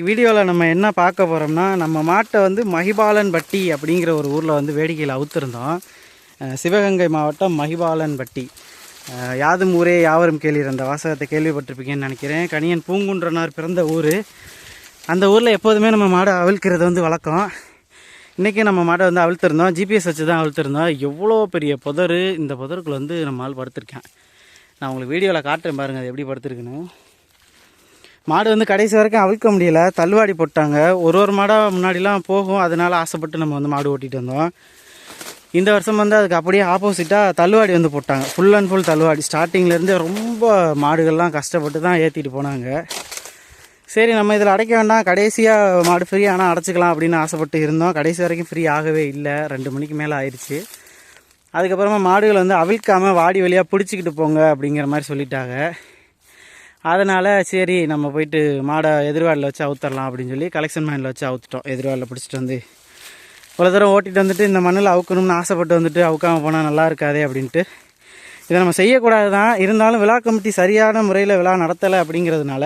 வீடியோவில் நம்ம என்ன பார்க்க போகிறோம்னா நம்ம மாட்டை வந்து மகிபாலன் பட்டி அப்படிங்கிற ஒரு ஊரில் வந்து வேடிக்கையில் அவுத்திருந்தோம். சிவகங்கை மாவட்டம் மகிபாலன் பட்டி. யாதும் ஊரே யாவரும் கேளீர் அந்த வாசகத்தை கேள்விப்பட்டிருப்பீங்கன்னு நினைக்கிறேன். கணியன் பூங்குன்றனார் பிறந்த ஊர். அந்த ஊரில் எப்போதுமே நம்ம மாடை அவிழ்க்கிறது வந்து வழக்கம். இன்றைக்கி நம்ம மாடை வந்து அவிழ்த்திருந்தோம். ஜிபிஎஸ் வச்சு தான் அவிழ்த்திருந்தோம். எவ்வளோ பெரிய புதர் இந்த புதருக்குள்ள வந்து நம்ம ஆள் படுத்திருக்கேன். நான் உங்களுக்கு வீடியோவில் காட்டுறேன் பாருங்கள் அது எப்படி படுத்திருக்குன்னு. மாடு வந்து கடைசி வரைக்கும் அவிழ்க்க முடியல. தள்ளுவாடி போட்டாங்க. ஒரு ஒரு மாடாக முன்னாடிலாம் போகும். அதனால ஆசைப்பட்டு நம்ம வந்து மாடு ஓட்டிகிட்டு வந்தோம். இந்த வருஷம் வந்து அதுக்கு அப்படியே ஆப்போசிட்டாக தள்ளுவாடி வந்து போட்டாங்க. ஃபுல் அண்ட் ஃபுல் தள்ளுவாடி. ஸ்டார்டிங்லேருந்து ரொம்ப மாடுகள்லாம் கஷ்டப்பட்டு தான் ஏற்றிட்டு போனாங்க. சரி நம்ம இதில் அடைக்க வேண்டாம். கடைசியாக மாடு ஃப்ரீ ஆனால் அடைச்சிக்கலாம் அப்படின்னு ஆசைப்பட்டு இருந்தோம். கடைசி வரைக்கும் ஃப்ரீ ஆகவே இல்லை. ரெண்டு மணிக்கு மேலே ஆயிடுச்சு அதுக்கப்புறமா மாடுகள் வந்து அவிழ்க்காமல் வாடி வழியாக பிடிச்சிக்கிட்டு போங்க அப்படிங்கிற மாதிரி சொல்லிட்டாங்க. அதனால் சரி நம்ம போயிட்டு மாடை எதிர்வாடில் வச்சு அவுத்தரலாம் அப்படின்னு சொல்லி கலெக்ஷன் மேனில் வச்சு அவுத்துட்டோம். எதிர்வாடில் பிடிச்சிட்டு வந்து இவ்வளோ தூரம் ஓட்டிட்டு வந்துட்டு இந்த மண்ணில் அவுக்கணும்னு ஆசைப்பட்டு வந்துட்டு அவுக்காம போனால் நல்லா இருக்காதே அப்படின்ட்டு இதை நம்ம செய்யக்கூடாது தான் இருந்தாலும் விழா கமிட்டி சரியான முறையில் விழா நடத்தலை அப்படிங்கிறதுனால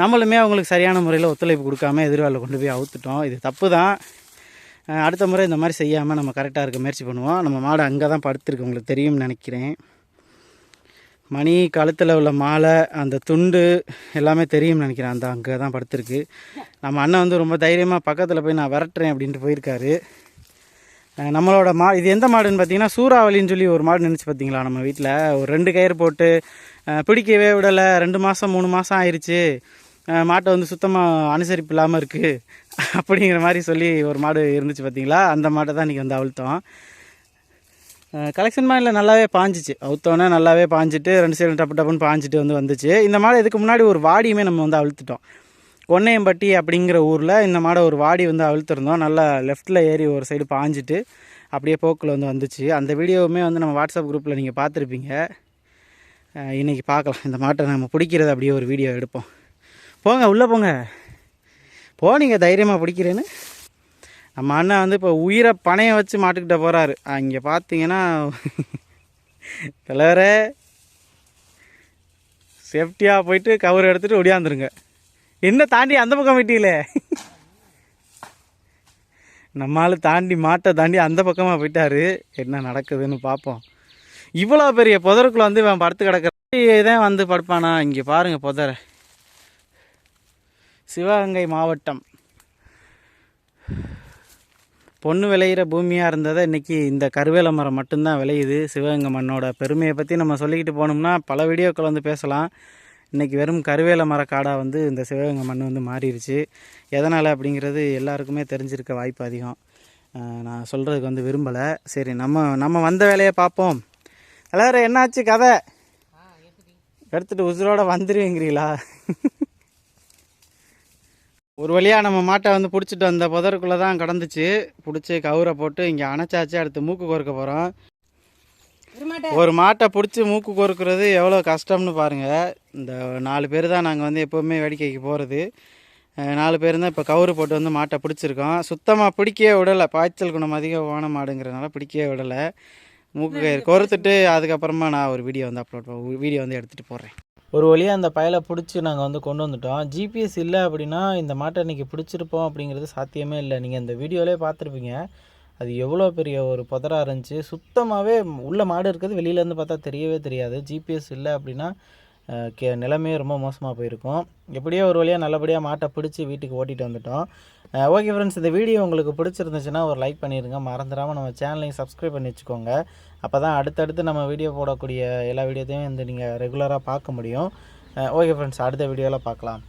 நம்மளுமே அவங்களுக்கு சரியான முறையில் ஒத்துழைப்பு கொடுக்காம எதிர்வாளில் கொண்டு போய் அவுத்துட்டோம். இது தப்பு தான் அடுத்த முறை இந்த மாதிரி செய்யாமல் நம்ம கரெக்டாக இருக்க முயற்சி பண்ணுவோம். நம்ம மாடு அங்கே தான் படுத்துருக்கு உங்களுக்கு தெரியும்னு நினைக்கிறேன். மணி கழுத்தில் உள்ள மாலை அந்த துண்டு எல்லாமே தெரியும்னு நினைக்கிறேன். அந்த அங்கே தான் படுத்துருக்கு. நம்ம அண்ணன் வந்து ரொம்ப தைரியமாக பக்கத்தில் போய் நான் விரட்டுறேன் அப்படின்ட்டு போயிருக்காரு. நம்மளோட மா இது எந்த மாடுன்னு பார்த்தீங்கன்னா சூறாவளின்னு சொல்லி ஒரு மாடு நினச்சி பார்த்தீங்களா நம்ம வீட்டில் ஒரு ரெண்டு கயிறு போட்டு பிடிக்கவே விடலை. ரெண்டு மாதம் மூணு மாதம் ஆயிடுச்சு மாட்டை வந்து சுத்தமாக அனுசரிப்பு இல்லாமல் இருக்குது அப்படிங்கிற மாதிரி சொல்லி ஒரு மாடு இருந்துச்சு பார்த்தீங்களா அந்த மாட்டை தான் இன்றைக்கி வந்து அவிழ்த்தோம். கலெக்ஷன் மாடலில் நல்லாவே பாஞ்சிச்சு. அவுத்தோன்னே நல்லாவே பாஞ்சிட்டு ரெண்டு சைடும் டப்பு டப்புன்னு பாஞ்சிட்டு வந்து வந்துச்சு. இந்த மாடு இதுக்கு முன்னாடி ஒரு வாடியுமே நம்ம வந்து அழுத்துட்டோம் கொன்னையம்பட்டி அப்படிங்கிற ஊரில் இந்த மாடை ஒரு வாடி வந்து அழுத்திருந்தோம் நல்லா லெஃப்ட்டில் ஏறி ஒரு சைடு பாஞ்சிட்டு அப்படியே போக்கில் வந்து வந்துச்சு. அந்த வீடியோவுமே வந்து நம்ம வாட்ஸ்அப் குரூப்பில் நீங்கள் பார்த்துருப்பீங்க. இன்றைக்கி இன்னைக்கு பார்க்கலாம். இந்த மாட்டை நம்ம பிடிக்கிறது அப்படியே ஒரு வீடியோ எடுப்போம். போங்க உள்ளே போங்க. போனீங்க தைரியமாக பிடிக்கிறேன்னு. நம்ம அண்ணன் வந்து இப்போ உயிரை பனையை வச்சு மாட்டுக்கிட்ட போகிறாரு அங்கே பார்த்தீங்கன்னா தலைவரே சேஃப்டியாக போயிட்டு கவர் எடுத்துகிட்டு ஒடியாந்துருங்க என்ன தாண்டி அந்த பக்கம் விட்டீங்களே நம்மளால தாண்டி மாட்டை தாண்டி அந்த பக்கமாக போயிட்டாரு. என்ன நடக்குதுன்னு பார்ப்போம் இவ்வளோ பெரிய புதருக்குள்ளே வந்து இவன் படுத்து கிடக்குற இதான் வந்து படுப்பானா? இங்கே பாருங்கள் புதரை. சிவகங்கை மாவட்டம். பொண்ணு விளையிற பூமியாக இருந்ததை இன்றைக்கி இந்த கருவேல மரம் மட்டும்தான் விளையுது. சிவகங்கை மண்ணோட பெருமையை பற்றி நம்ம சொல்லிக்கிட்டு போனோம்னா பல வீடியோக்கள் வந்து பேசலாம். இன்றைக்கி வெறும் கருவேல மர காடாக வந்து இந்த சிவகங்கை மண் வந்து மாறிடுச்சு எதனால் அப்படிங்கிறது எல்லாருக்குமே தெரிஞ்சிருக்க வாய்ப்பு அதிகம். நான் சொல்கிறதுக்கு வந்து விரும்பலை. சரி நம்ம நம்ம வந்த வேலையை பார்ப்போம். எல்லாரும் என்னாச்சு கதை? எடுத்துகிட்டு உசுரோட வந்துருவீங்கிறீங்களா? ஒரு வழியாக நம்ம மாட்டை வந்து பிடிச்சிட்டு வந்த புதருக்குள்ளே தான் கடந்துச்சு. பிடிச்சி கவுரை போட்டு இங்கே அணைச்சாச்சு. அடுத்து மூக்கு கோர்க்க போகிறோம் ஒரு மாட்டை. பிடிச்சி மூக்கு கோர்க்கிறது எவ்வளோ கஷ்டம்னு பாருங்கள் இந்த நாலு பேர் தான் நாங்கள் வந்து எப்போவுமே வேடிக்கைக்கு போகிறது நாலு பேர் தான் இப்போ கவுரு போட்டு வந்து மாட்டை பிடிச்சிருக்கோம். சுத்தமாக பிடிக்கவே விடலை. பாய்ச்சல் குணம் அதிகமான மாடுங்கிறதுனால பிடிக்கவே விடலை. மூக்கு கயிறு கோர்த்துட்டு அதுக்கப்புறமா நான் ஒரு வீடியோ வந்து அப்லோட் வீடியோ வந்து எடுத்துகிட்டு போடுறேன் ஒரு வழியாக அந்த பயலை பிடிச்சி நாங்கள் வந்து கொண்டு வந்துட்டோம். ஜிபிஎஸ் இல்லை அப்படின்னா இந்த மாட்டை இன்றைக்கி பிடிச்சிருப்போம் அப்படிங்கிறது சாத்தியமே இல்லை. நீங்கள் இந்த வீடியோவிலே பார்த்துருப்பீங்க. அது எவ்வளோ பெரிய ஒரு புதராக இருந்துச்சு. சுத்தமாகவே உள்ள மாடு இருக்கிறது வெளியிலேருந்து பார்த்தா தெரியவே தெரியாது. ஜிபிஎஸ் இல்லை அப்படின்னா கே நிலைமையே ரொம்ப மோசமாக போயிருக்கும். எப்படியோ ஒரு வழியாக நல்லபடியாக மாட்டை பிடிச்சி வீட்டுக்கு ஓட்டிகிட்டு வந்துட்டோம். ஓகே ஃப்ரெண்ட்ஸ் இந்த வீடியோ உங்களுக்கு பிடிச்சிருந்துச்சுன்னா ஒரு லைக் பண்ணிடுங்க மறந்துடாமல் நம்ம சேனலையும் சப்ஸ்கிரைப் பண்ணி வச்சுக்கோங்க. அப்போ தான் அடுத்தடுத்து நம்ம வீடியோ போடக்கூடிய எல்லா வீடியோத்தையும் வந்து நீங்கள் ரெகுலராக பார்க்க முடியும். ஓகே ஃப்ரெண்ட்ஸ் அடுத்த வீடியோவில் பார்க்கலாம்.